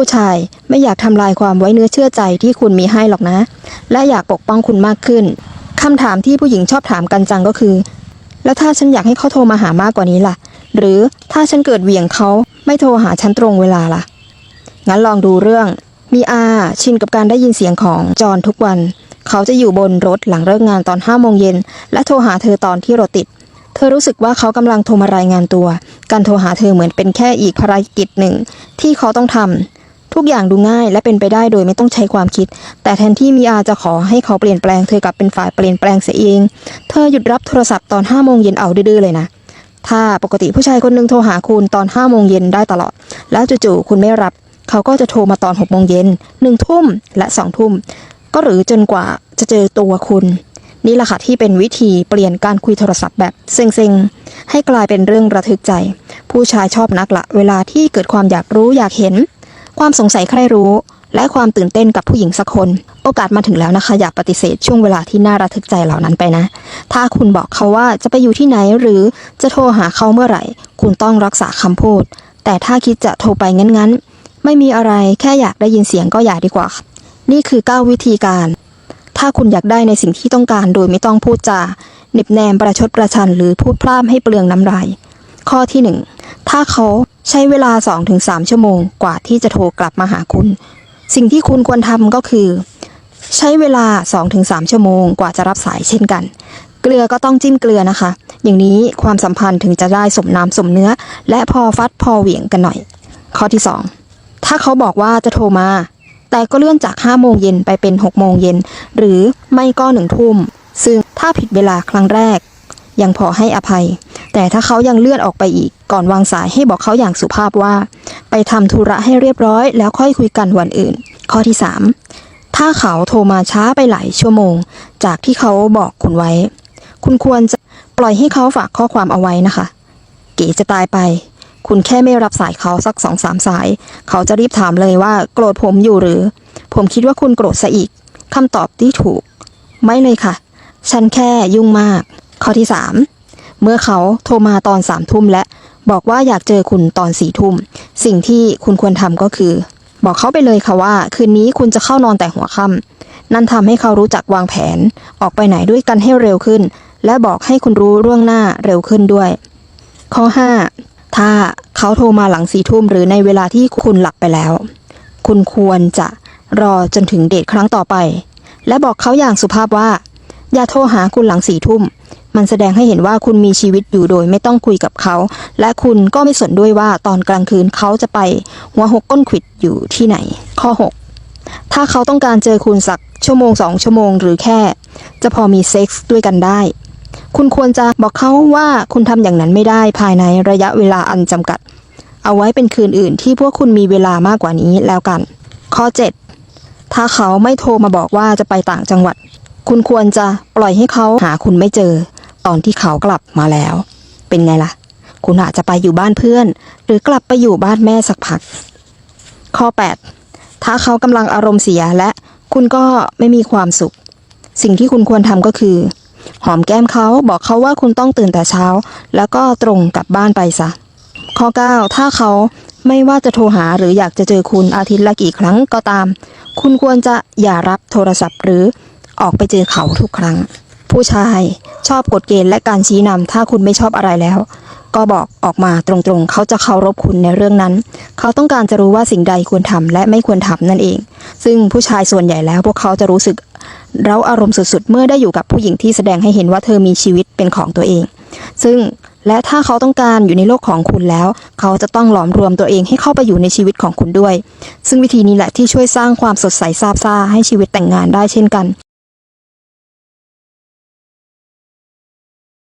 ผู้ชายไม่อยากทำลายความไว้เนื้อเชื่อใจที่คุณมีให้หรอกนะ และอยากปกป้องคุณมากขึ้นคำถามที่ผู้หญิงชอบถามกันจังก็คือ แล้วถ้าฉันอยากให้เขาโทรมาหามากกว่านี้ล่ะ หรือถ้าฉันเกิดเหวี่ยงเขาไม่โทรหาฉันตรงเวลาล่ะ งั้นลองดูเรื่อง มีอาชินกับการได้ยินเสียงของจอห์นทุกวัน เขาจะอยู่บนรถหลังเลิกงานตอนห้าโมงเย็นและโทรหาเธอตอนที่รถติด เธอรู้สึกว่าเขากำลังโทรมารายงานตัว การโทรหาเธอเหมือนเป็นแค่อีกภารกิจหนึ่ง ที่เขาต้องทำ ทุกอย่างดูง่ายและเป็นไปได้โดยไม่ต้องใช้ความคิด แต่แทนที่มีอาจะขอให้เขาเปลี่ยนแปลงเธอกลับเป็นฝ่ายเปลี่ยนแปลงเสียเอง เธอหยุดรับโทรศัพท์ตอนห้าโมงเย็นเอาดื้อเลยนะ ถ้าปกติผู้ชายคนหนึ่งโทรหาคุณตอนห้าโมงเย็นได้ตลอด แล้วจู่ๆคุณไม่รับ เขาก็จะโทรมาตอนหกโมงเย็นหนึ่งทุ่มและสองทุ่มก็หรือจนกว่าจะเจอตัวคุณนี่แหละค่ะที่เป็นวิธีเปลี่ยนการคุยโทรศัพท์แบบเซ็งๆ ให้กลายเป็นเรื่องระทึกใจ ผู้ชายชอบนักละ เวลาที่เกิดความอยากรู้อยากเห็น ความสงสัยใครรู้ และความตื่นเต้นกับผู้หญิงสักคน โอกาสมาถึงแล้วนะคะ อย่าปฏิเสธช่วงเวลาที่น่าระทึกใจเหล่านั้นไปนะ ถ้าคุณบอกเขาว่าจะไปอยู่ที่ไหนหรือจะโทรหาเขาเมื่อไหร่ คุณต้องรักษาคำพูด แต่ถ้าคิดจะโทรไปงั้นๆ ไม่มีอะไรแค่อยากได้ยินเสียงก็อย่าดีกว่า นี่คือ 9 วิธีการ ถ้าคุณอยากได้ในสิ่งที่ต้องการโดยไม่ต้องพูดจาเน็บแนมประชดประชันหรือพูดพร่ำให้เปลืองน้ำลายข้อที่ 1 ถ้าเขา ใช้เวลา 2-3 ชั่วโมงกว่าที่จะโทรกลับมาหาคุณ สิ่งที่คุณควรทำก็คือ ใช้เวลา 2-3 ชั่วโมงกว่าจะรับสายเช่นกัน เกลือก็ต้องจิ้มเกลือนะคะ อย่างนี้ความสัมพันธ์ถึงจะได้สมน้ำสมเนื้อ และพอฟัดพอเหวี่ยงกันหน่อย ข้อที่ 2 ถ้าเขาบอกว่าจะโทรมา แต่ก็เลื่อนจาก 5 โมงเย็นไปเป็น 6 โมงเย็นหรือไม่ก็หนึ่งทุ่มซึ่งถ้าผิดเวลาครั้งแรก ยังพอให้อภัย แต่ถ้าเขายังเลื่อนออกไปอีก ก่อนวางสายให้บอกเขาอย่างสุภาพว่า ไปทำธุระให้เรียบร้อย แล้วค่อยคุยกันวันอื่น ข้อที่ 3 ถ้าเขาโทรมาช้าไปหลายชั่วโมง จากที่เขาบอกคุณไว้ คุณควรจะปล่อยให้เขาฝากข้อความเอาไว้นะคะ เก๋จะตายไป คุณแค่ไม่รับสายเขาสักสองสามสาย เขาจะรีบถามเลยว่า โกรธผมอยู่หรือ ผมคิดว่าคุณโกรธซะอีกคำตอบที่ถูก ไม่เลยค่ะ ฉันแค่ยุ่งมาก ข้อที่สาม เมื่อเขาโทรมาตอนสามทุ่มและบอกว่าอยากเจอคุณตอนสี่ทุ่ม สิ่งที่คุณควรทำก็คือ บอกเขาไปเลยค่ะว่า คืนนี้คุณจะเข้านอนแต่หัวค่ำนั่นทำให้เขารู้จักวางแผน ออกไปไหนด้วยกันให้เร็วขึ้น และบอกให้คุณรู้ล่วงหน้าเร็วขึ้นด้วย ข้อ 5 ถ้าเขาโทรมาหลังสี่ทุ่มหรือในเวลาที่คุณหลับไปแล้ว คุณควรจะรอจนถึงเดทครั้งต่อไป และบอกเขาอย่างสุภาพว่า อย่าโทรหาคุณหลังสี่ทุ่ม มันแสดงให้เห็นว่าคุณมีชีวิตอยู่โดยไม่ต้องคุยกับเขา และคุณก็ไม่สนด้วยว่าตอนกลางคืนเขาจะไปหัวหกก้นขวิดอยู่ที่ไหน ข้อ 6 ถ้าเขาต้องการเจอคุณสักชั่วโมงสองชั่วโมงหรือแค่ จะพอมีเซ็กส์ด้วยกันได้ คุณควรจะบอกเขาว่าคุณทำอย่างนั้นไม่ได้ภายในระยะเวลาอันจำกัด เอาไว้เป็นคืนอื่นที่พวกคุณมีเวลามากกว่านี้แล้วกัน ข้อ 7 ถ้าเขาไม่โทรมาบอกว่าจะไปต่างจังหวัด คุณควรจะปล่อยให้เขาหาคุณไม่เจอ ตอนที่เขากลับมาแล้ว เป็นไงล่ะ คุณอาจจะไปอยู่บ้านเพื่อน หรือกลับไปอยู่บ้านแม่สักพัก ข้อ 8 ถ้าเขากำลังอารมณ์เสียและคุณก็ไม่มีความสุข สิ่งที่คุณควรทำก็คือ หอมแก้มเขาบอกเขาว่าคุณต้องตื่นแต่เช้า แล้วก็ตรงกลับบ้านไปซะข้อ 9 ถ้าเขาไม่ว่าจะโทรหาหรืออยากจะเจอคุณอาทิตย์ละกี่ครั้งก็ตาม คุณควรจะอย่ารับโทรศัพท์หรือออกไปเจอเขาทุกครั้ง ผู้ชาย ชอบกฎเกณฑ์และการชี้นำถ้าคุณไม่ชอบอะไรแล้ว ก็บอกออกมาตรงๆ เขาจะเคารพคุณในเรื่องนั้น เขาต้องการจะรู้ว่าสิ่งใดควรทำและไม่ควรทำนั่นเอง ซึ่งผู้ชายส่วนใหญ่แล้วพวกเขาจะรู้สึกเร้าอารมณ์สุดๆ เมื่อได้อยู่กับผู้หญิงที่แสดงให้เห็นว่าเธอมีชีวิตเป็นของตัวเอง ซึ่งและถ้าเขาต้องการอยู่ในโลกของคุณแล้ว เขาจะต้องหลอมรวมตัวเองให้เข้าไปอยู่ในชีวิตของคุณด้วย ซึ่งวิธีนี้แหละที่ช่วยสร้างความสดใสซาบซ่าให้ชีวิตแต่งงานได้เช่นกัน